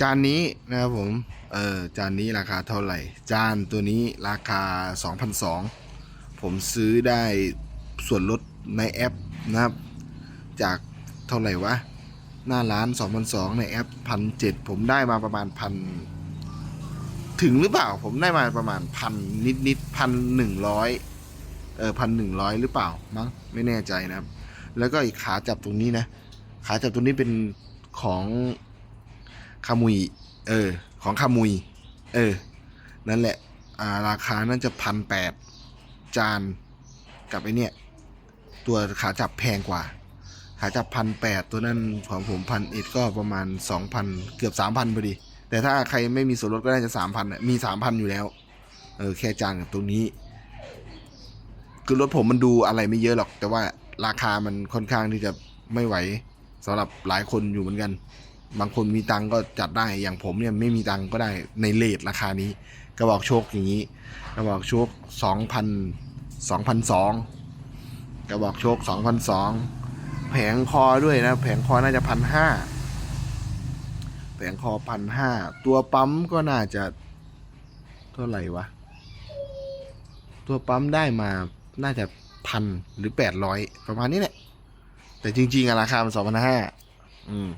จานนี้นะครับผม เออจานนี้ราคาเท่าไหร่ จานตัวนี้ราคา 2,200 ผมซื้อได้ส่วนลดในแอปนะครับ จากเท่าไหร่วะ หน้าร้าน 2,200 ในแอป 1,700 ผมได้มาประมาณพันถึงหรือเปล่า ผมได้มาประมาณพันนิดนิดพันหนึ่งร้อยเออพันหนึ่งร้อยหรือเปล่ามั้งไม่แน่ใจนะครับ แล้วก็อีกขาจับตรงนี้นะ ขาจับตรงนี้เป็นของ คามุย เออ ของคามุย เออ นั่นแหละ อ่า ราคาน่าจะพันแปดจานกับไอเนี่ย ตัวขาจับแพงกว่า ขาจับพันแปดตัวนั้นของผมพันเอ็ดก็ประมาณสองพันเกือบสามพันพอดี แต่ถ้าใครไม่มีส่วนลดก็น่าจะสามพันมีสามพันอยู่แล้ว เออ แค่จานกับตรงนี้ คือรถผมมันดูอะไรไม่เยอะหรอก แต่ว่าราคามันค่อนข้างที่จะไม่ไหวสำหรับหลายคนอยู่เหมือนกัน บางคนมีตังก็จัดได้อย่างผมเนี่ยไม่มีตังก็ได้ในเลทราคานี้ กระบอกโชคอย่างนี้ กระบอกโชคสองพันสองพันสองกระบอกโชคสองพันสองแผงคอด้วยนะ แผงคอน่าจะพันห้าแผงคอพันห้าตัวปั๊มก็น่าจะเท่าไหร่วะ ตัวปั๊มได้มาน่าจะพันหรือแปดร้อยประมาณนี้แหละแต่จริงๆอะราคามันสองพันห้าอืม